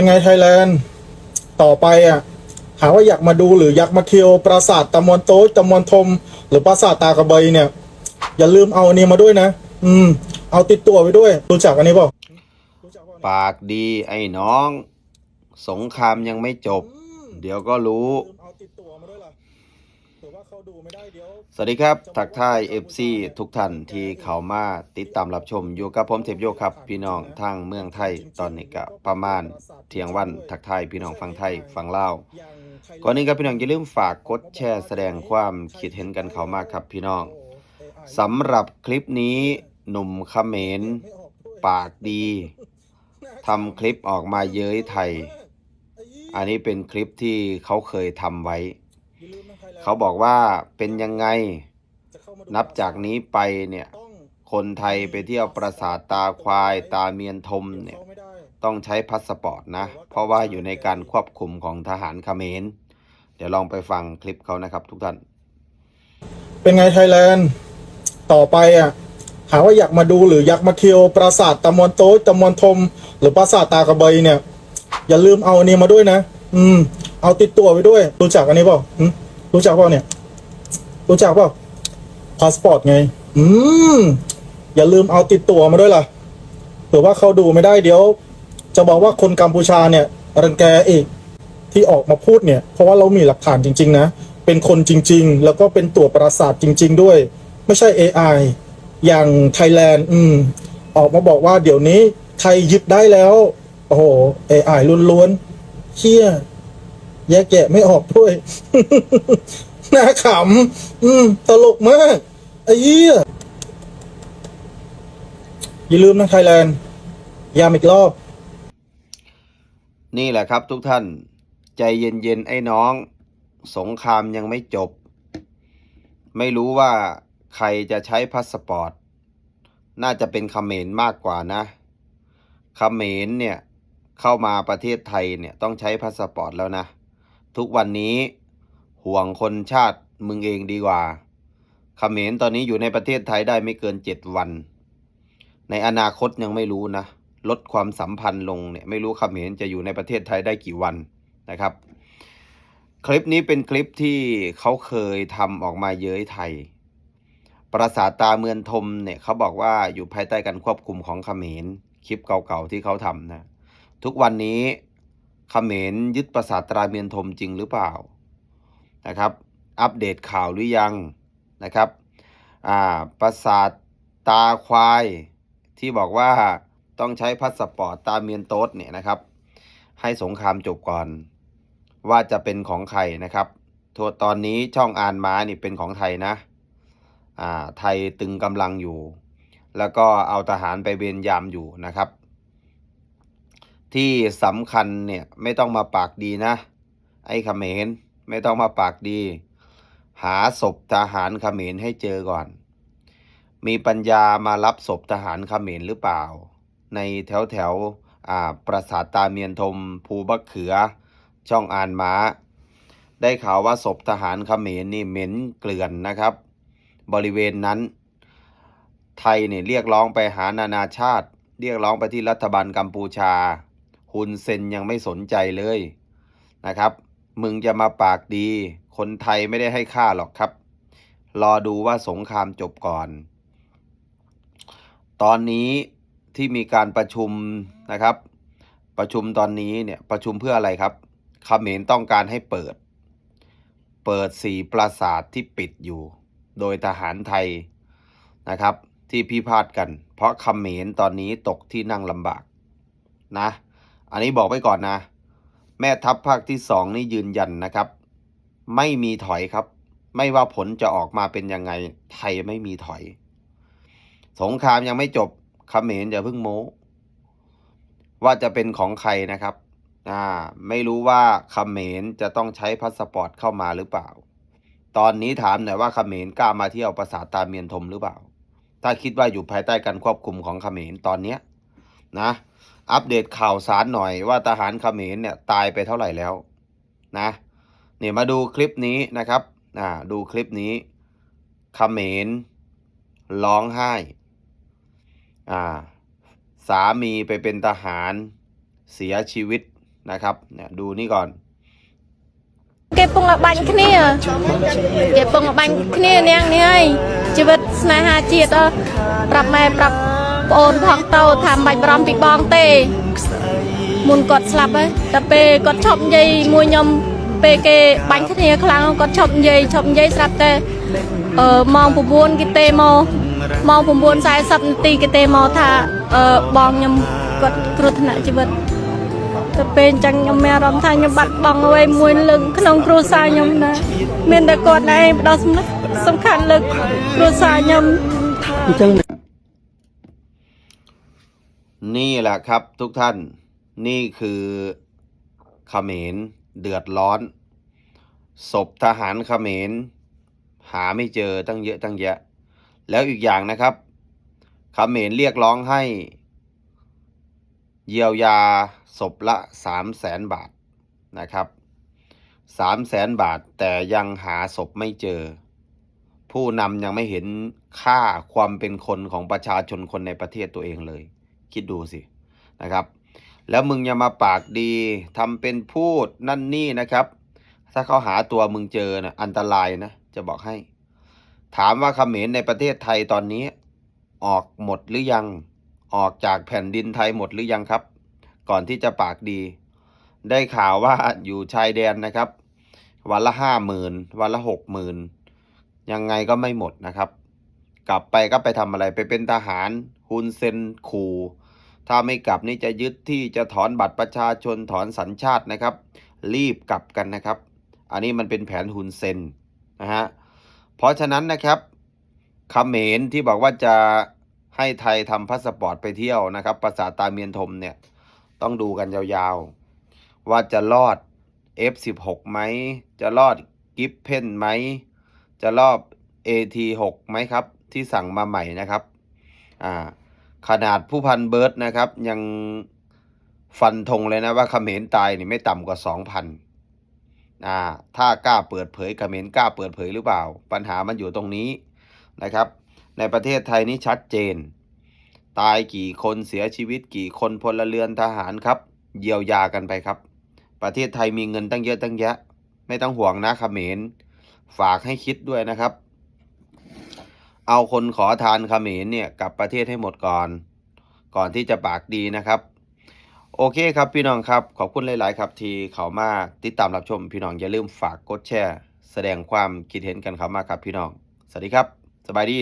เป็นไงไทยแลนด์ ต่อไปอะหาว่าอยากมาดูหรืออยากมาเที่ยวปราสาทตะมวนโต๊ะตะมวนทม หรือปราสาทตากระเบยเนี่ย อย่าลืมเอาอันนี้มาด้วยนะ อืม เอาติดตัวไปด้วย รู้จักอันนี้เปล่ารู้จักเปล่าปากดีไอ้น้อง สงครามยังไม่จบ เดี๋ยวก็รู้ สวัสดีครับ ทักทาย FC ทุกท่านที่เข้ามาติดตามรับชมอยู่กับผมเทพโยครับ พี่น้องทางเมืองไทยตอนนี้ก็ประมาณเที่ยงวันทักทายพี่น้องฟังไทยฟังลาวอย่าก่อนนี้ครับพี่น้องอย่าลืมฝากกดแชร์แสดงความคิดเห็นกันเข้ามาครับพี่น้องสำหรับคลิปนี้หนุ่มเขมรปากดีทำคลิปออกมาเย้ยไทย อันนี้เป็นคลิปที่เขาเคยทำไว้ เขาบอกว่าเป็นยังไงนับจากนี้ไปเนี่ย คนไทยไปเที่ยวปราสาทตาควายตาเมียนทมเนี่ย ต้องใช้พาสปอร์ตนะ เพราะว่าอยู่ในการควบคุมของทหารเขมร เดี๋ยวลองไปฟังคลิปเขานะครับทุกท่าน เป็นไงไทยแลนด์ ต่อไปอะหาว่าอยากมาดูหรืออยากมาเที่ยวปราสาทตะมวนโต๊ะตะมวนทม หรือปราสาทตากระเบยเนี่ย อย่าลืมเอาอันนี้มาด้วยนะ อืม เอาติดตัวไปด้วย รู้จักอันนี้เปล่าอืม รู้จักเปล่าเนี่ย รู้จักเปล่าพาสปอร์ตไง อืม อย่าลืมเอาติดตัวมาด้วยล่ะเผื่อว่าเขาดูไม่ได้เดี๋ยว จะบอกว่าคนกัมพูชาเนี่ยรังแกอีกที่ออกมาพูดเนี่ย เพราะว่าเรามีหลักฐานจริง ๆ นะ เป็นคนจริง ๆ แล้วก็เป็นตัวประสาทจริง ๆ ด้วย ไม่ใช่ AI อย่างไทยแลนด์อืม ออกมาบอกว่าเดี๋ยวนี้ไทยยึดได้แล้ว โอ้โห AI ล้วนๆเฮีย แยกแยะไม่ออกด้วย น่าขำอืมตลกมากไอ้เหี้ยอย่าลืมนะไทยแลนด์ยามอีกรอบ นี่แหละครับทุกท่าน ใจเย็นๆ ไอ้น้อง สงครามยังไม่จบ ไม่รู้ว่าใครจะใช้พาสปอร์ต น่าจะเป็นเขมรมากกว่านะเขมรเนี่ย เข้ามาประเทศไทยเนี่ย ต้องใช้พาสปอร์ตแล้วนะ ทุกวันนี้ห่วงคนชาติมึงเองดีกว่าเขมรตอนนี้อยู่ในประเทศไทยได้ไม่เกินเจ็ดวัน ในอนาคตยังไม่รู้นะ ลดความสัมพันธ์ลงเนี่ยไม่รู้เขมรจะอยู่ในประเทศไทยได้กี่วันนะครับ คลิปนี้เป็นคลิปที่เขาเคยทำออกมาเย้ยไทยปราสาทตาเมืองทมเนี่ยเขาบอกว่าอยู่ภายใต้การควบคุมของเขมรคลิปเก่าๆที่เขาทำนะ ทุกวันนี้ เขมรยึดปราสาทตราเมียนทมจริงหรือเปล่านะครับ อัปเดตข่าวหรือยังนะครับอ่าปราสาทตาควายที่บอกว่าต้องใช้พาสปอร์ตตาเมียนโต๊ดเนี่ยนะครับ ให้สงครามจบก่อน ว่าจะเป็นของใครนะครับทัวตอนนี้ช่องอ่านม้านี่เป็นของไทยนะอ่าไทยตึงกำลังอยู่ แล้วก็เอาทหารไปเวรยามอยู่นะครับ ที่สำคัญเนี่ยไม่ต้องมาปากดีนะ ไอ้เขมรไม่ต้องมาปากดี หาศพทหารเขมรให้เจอก่อน มีปัญญามารับศพทหารเขมรหรือเปล่า ในแถวแถวอ่าปราสาทตาเมียนทมภูบักเขือ ช่องอานม้า ได้ข่าวว่าศพทหารเขมรนี่เหม็นเกลื่อนนะครับ บริเวณนั้น ไทยเนี่ยเรียกร้องไปหานานาชาติ เรียกร้องไปที่รัฐบาลกัมพูชา ฮุนเซนยังไม่สนใจเลยนะครับ มึงจะมาปากดี คนไทยไม่ได้ให้ค่าหรอกครับ รอดูว่าสงครามจบก่อน ตอนนี้ที่มีการประชุมนะครับ ประชุมตอนนี้เนี่ยประชุมเพื่ออะไรครับเขมรต้องการให้เปิด เปิดสี่ปราสาทที่ปิดอยู่ โดยทหารไทยนะครับที่พิพาทกัน เพราะเขมรตอนนี้ตกที่นั่งลำบากนะ อันนี้บอกไว้ก่อนนะ แม่ทัพภาคที่สองนี่ยืนยันนะครับ ไม่มีถอยครับ ไม่ว่าผลจะออกมาเป็นยังไง ไทยไม่มีถอย สงครามยังไม่จบเขมรอย่าเพิ่งโม้ว่าจะเป็นของใครนะครับ อ่า ไม่รู้ว่าเขมรจะต้องใช้พาสปอร์ตเข้ามาหรือเปล่า ตอนนี้ถามหน่อยว่าเขมรกล้ามาเที่ยวปราสาทตาเมียนทมหรือเปล่า ถ้าคิดว่าอยู่ภายใต้การควบคุมของเขมรตอนเนี้ยนะ อัปเดตข่าวสารหน่อยว่าทหารเขมรเนี่ยตายไปเท่าไหร่แล้วนะเนี่ยมาดูคลิปนี้นะครับอ่าดูคลิปนี้เขมรร้องไห้อ่าสามีไปเป็นทหารเสียชีวิต นะครับเนี่ยดูนี่ก่อน គេពងឲ្យបាញ់គ្នាគេពងឲ្យបាញ់គ្នានាងនេះហើយជីវិតស្នេហាជាតិអើប្រាប់ម៉ែប្រាប់ ប្អូនផងទៅថាមិនបាច់បារម្ភពីបងទេមុនគាត់ស្លាប់ហើយតែពេលគាត់ឈប់និយាយមួយខ្ញុំពេលគេបាញ់គ្នាខ្លាំងគាត់ឈប់និយាយឈប់និយាយស្រាប់តែអឺម៉ោង9គេទេមកម៉ោង9:40នាទីគេទេមកថាអឺបងខ្ញុំគាត់គ្រោះថ្នាក់ជីវិតទៅពេលអញ្ចឹងខ្ញុំមានអារម្មណ៍ថាខ្ញុំបាត់បង់អ្វីមួយលើកក្នុងគ្រួសារខ្ញុំណាមានតែគាត់ឯងផ្ដោតសំសំខាន់លើកគ្រួសារខ្ញុំ นี่แหละครับทุกท่านนี่คือขเขมรเดือดร้อน ศพทหารขเขมร หาไม่เจอตั้งเยอะตั้งแยะ แล้วอีกอย่างนะครับขเขมรเรียกร้องให้ เยียวยาศพละสามแสนบาทนะครับสามแสนบาทแต่ยังหาศพไม่เจอ ผู้นำยังไม่เห็นค่าความเป็นคนของประชาชนคนในประเทศตัวเองเลย คิดดูสินะครับ แล้วมึงอย่ามาปากดีทำเป็นพูดนั่นนี่นะครับ ถ้าเขาหาตัวมึงเจอนะอันตรายนะจะบอกให้ ถามว่าเขมรในประเทศไทยตอนนี้ ออกหมดหรือยังออกจากแผ่นดินไทยหมดหรือยังครับ ก่อนที่จะปากดี ได้ข่าวว่าอยู่ชายแดนนะครับ วันละห้าหมื่นวันละหกหมื่นยังไงก็ไม่หมดนะครับ กลับไปก็ไปทำอะไรไปเป็นทหารฮุนเซนขู่ ถ้าไม่กลับนี่จะยึดที่จะถอนบัตรประชาชนถอนสัญชาตินะครับ รีบกลับกันนะครับ อันนี้มันเป็นแผนฮุนเซนนะฮะเพราะฉะนั้นนะครับเขมรที่บอกว่าจะให้ไทยทำพาสปอร์ตไปเที่ยวนะครับ ภาษาตาเมียนทมเนี่ยต้องดูกันยาวๆ ว่าจะรอด F16 ไหม จะรอดกิฟเพนไหม จะรอบ AT6 ไหมครับ ที่สั่งมาใหม่นะครับ อ่า ขนาดผู้พันเบิร์ดนะครับ ยังฟันธงเลยนะว่าเขมรตายนี่ไม่ต่ำกว่า2,000อ่าถ้ากล้าเปิดเผยเขมรกล้าเปิดเผยหรือเปล่า ปัญหามันอยู่ตรงนี้นะครับ ในประเทศไทยนี่ชัดเจน ตายกี่คนเสียชีวิตกี่คนพลเรือนทหารครับ เยียวยากันไปครับ ประเทศไทยมีเงินตั้งเยอะตั้งแยะ ไม่ต้องห่วงนะเขมรฝากให้คิดด้วยนะครับ เอาคนขอทานเขมรเนี่ยกลับประเทศให้หมดก่อน ก่อนที่จะปากดีนะครับ โอเคครับพี่น้องครับ ขอบคุณหลาย ๆ ครับที่เขามาติดตามรับชมพี่น้องอย่าลืมฝากกดแชร์ แสดงความคิดเห็นกันเขามาครับพี่น้อง สวัสดีครับ สบายดี